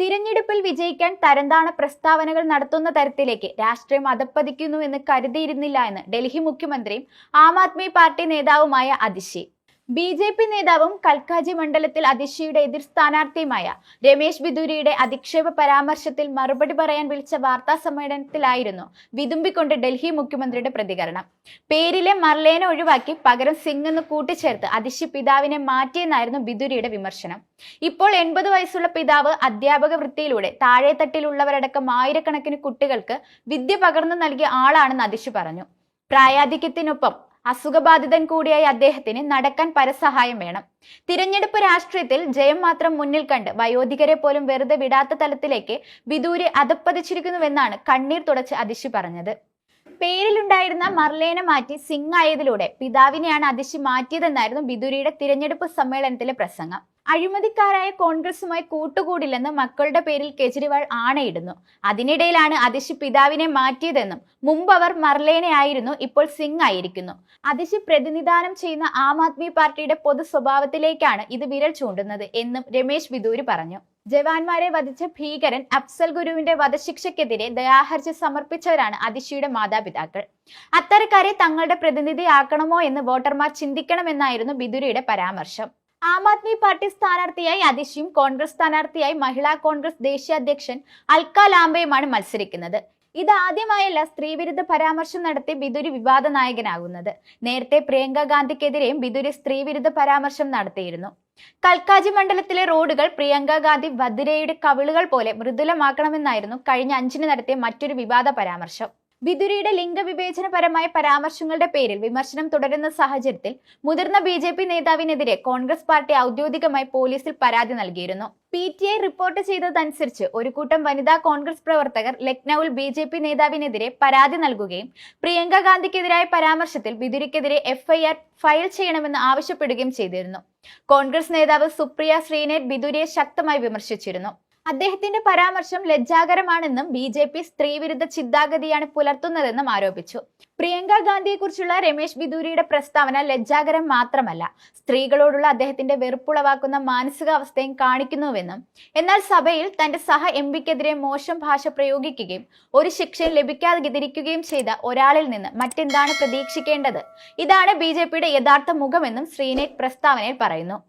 തിരഞ്ഞെടുപ്പിൽ വിജയിക്കാൻ തരംതാണ പ്രസ്താവനകൾ നടത്തുന്ന തരത്തിലേക്ക് രാഷ്ട്രീയം അധപ്പതിക്കുന്നു എന്ന് കരുതിയിരുന്നില്ല എന്ന് ഡൽഹി മുഖ്യമന്ത്രിയും ആം ആദ്മി പാർട്ടി നേതാവുമായ അതിഷി ബി ജെ പി നേതാവും കൽക്കാജി മണ്ഡലത്തിൽ അതിഷിയുടെ എതിർ സ്ഥാനാർത്ഥിയുമായ രമേശ് ബിദുരിയുടെ അധിക്ഷേപ പരാമർശത്തിൽ മറുപടി പറയാൻ വിളിച്ച വാർത്താ സമ്മേളനത്തിലായിരുന്നു വിതുമ്പിക്കൊണ്ട് ഡൽഹി മുഖ്യമന്ത്രിയുടെ പ്രതികരണം. പേരിലെ മർലേനെ ഒഴിവാക്കി പകരം സിംഗ് എന്ന് കൂട്ടിച്ചേർത്ത് അതിഷി പിതാവിനെ മാറ്റിയെന്നായിരുന്നു ബിദുരിയുടെ വിമർശനം. ഇപ്പോൾ എൺപത് വയസ്സുള്ള പിതാവ് അധ്യാപക വൃത്തിയിലൂടെ താഴെത്തട്ടിലുള്ളവരടക്കം ആയിരക്കണക്കിന് കുട്ടികൾക്ക് വിദ്യ പകർന്നു നൽകിയ ആളാണെന്ന് അതിഷി പറഞ്ഞു. പ്രായാധിക്യത്തിനൊപ്പം അസുഖബാധിതൻ കൂടിയായി അദ്ദേഹത്തിന് നടക്കാൻ പരസഹായം വേണം. തിരഞ്ഞെടുപ്പ് രാഷ്ട്രീയത്തിൽ ജയം മാത്രം മുന്നിൽ കണ്ട് വയോധികരെ പോലും വെറുതെ വിടാത്ത തലത്തിലേക്ക് വിദൂരെ അതപ്പതിച്ചിരിക്കുന്നുവെന്നാണ് കണ്ണീർ തുടച്ച് അതിശി പറഞ്ഞത്. പേരിലുണ്ടായിരുന്ന മർലേനെ മാറ്റി സിംഗ് ആയതിലൂടെ പിതാവിനെയാണ് അതിശി മാറ്റിയതെന്നായിരുന്നു ബിദുരിയുടെ തിരഞ്ഞെടുപ്പ് സമ്മേളനത്തിലെ പ്രസംഗം. അഴിമതിക്കാരായ കോൺഗ്രസുമായി കൂട്ടുകൂടില്ലെന്ന് മക്കളുടെ പേരിൽ കെജ്രിവാൾ ആണയിടുന്നു. അതിനിടയിലാണ് അതിശി പിതാവിനെ മാറ്റിയതെന്നും മുമ്പ് അവർ മർലേനെ ആയിരുന്നു ഇപ്പോൾ സിംഗ് ആയിരിക്കുന്നു. അതിശി പ്രതിനിധാനം ചെയ്യുന്ന ആം ആദ്മി പാർട്ടിയുടെ പൊതു സ്വഭാവത്തിലേക്കാണ് ഇത് വിരൽ ചൂണ്ടുന്നത് എന്നും രമേശ് ബിദൂരി പറഞ്ഞു. ജവാന്മാരെ വധിച്ച ഭീകരൻ അഫ്സൽ ഗുരുവിന്റെ വധശിക്ഷയ്ക്കെതിരെ ദയാഹർജി സമർപ്പിച്ചവരാണ് അതിഷിയുടെ മാതാപിതാക്കൾ. അത്തരക്കാരെ തങ്ങളുടെ പ്രതിനിധിയാക്കണമോ എന്ന് വോട്ടർമാർ ചിന്തിക്കണമെന്നായിരുന്നു ബിദുരിയുടെ പരാമർശം. ആം ആദ്മി പാർട്ടി സ്ഥാനാർത്ഥിയായി അതിഷിയും കോൺഗ്രസ് സ്ഥാനാർത്ഥിയായി മഹിളാ കോൺഗ്രസ് ദേശീയ അധ്യക്ഷൻ അൽക്ക ലാംബയുമാണ് മത്സരിക്കുന്നത്. ഇത് ഇതാദ്യമായല്ല സ്ത്രീവിരുദ്ധ പരാമർശം നടത്തി ബിദുരി വിവാദ നായകനാകുന്നത്. നേരത്തെ പ്രിയങ്ക ഗാന്ധിക്കെതിരെയും ബിദുരി സ്ത്രീവിരുദ്ധ പരാമർശം നടത്തിയിരുന്നു. കൽക്കാജി മണ്ഡലത്തിലെ റോഡുകൾ പ്രിയങ്ക ഗാന്ധി വധുരയുടെ കവിളുകൾ പോലെ മൃദുലമാക്കണമെന്നായിരുന്നു കഴിഞ്ഞ അഞ്ചിന് നടത്തിയ മറ്റൊരു വിവാദ പരാമർശം. ബിദുരിയുടെ ലിംഗവിവേചനപരമായ പരാമർശങ്ങളുടെ പേരിൽ വിമർശനം തുടരുന്ന സാഹചര്യത്തിൽ മുതിർന്ന ബി ജെ പി നേതാവിനെതിരെ കോൺഗ്രസ് പാർട്ടി ഔദ്യോഗികമായി പോലീസിൽ പരാതി നൽകിയിരുന്നു. പി ടി ഐ റിപ്പോർട്ട് ചെയ്തതനുസരിച്ച് ഒരു കൂട്ടം വനിതാ കോൺഗ്രസ് പ്രവർത്തകർ ലക്നൌവിൽ ബി ജെ പി നേതാവിനെതിരെ പരാതി നൽകുകയും പ്രിയങ്ക ഗാന്ധിക്കെതിരായ പരാമർശത്തിൽ ബിദുരിക്കെതിരെ എഫ്ഐആർ ഫയൽ ചെയ്യണമെന്ന് ആവശ്യപ്പെടുകയും ചെയ്തിരുന്നു. കോൺഗ്രസ് നേതാവ് സുപ്രിയ ശ്രീനേറ്റ് ബിദുരിയെ ശക്തമായി വിമർശിച്ചിരുന്നു. അദ്ദേഹത്തിന്റെ പരാമർശം ലജ്ജാകരമാണെന്നും ബി ജെ പി സ്ത്രീവിരുദ്ധ ചിന്താഗതിയാണ് പുലർത്തുന്നതെന്നും ആരോപിച്ചു. പ്രിയങ്ക ഗാന്ധിയെക്കുറിച്ചുള്ള രമേശ് ബിദൂരിയുടെ പ്രസ്താവന ലജ്ജാകരം മാത്രമല്ല സ്ത്രീകളോടുള്ള അദ്ദേഹത്തിന്റെ വെറുപ്പുളവാക്കുന്ന മാനസികാവസ്ഥയും കാണിക്കുന്നുവെന്നും. എന്നാൽ സഭയിൽ തന്റെ സഹ എം പിക്കെതിരെ മോശം ഭാഷ പ്രയോഗിക്കുകയും ഒരു ശിക്ഷയും ലഭിക്കാതിരിക്കുകയും ചെയ്ത ഒരാളിൽ നിന്ന് മറ്റെന്താണ് പ്രതീക്ഷിക്കേണ്ടത്? ഇതാണ് ബി യഥാർത്ഥ മുഖമെന്നും ശ്രീനേറ്റ് പ്രസ്താവനയിൽ പറയുന്നു.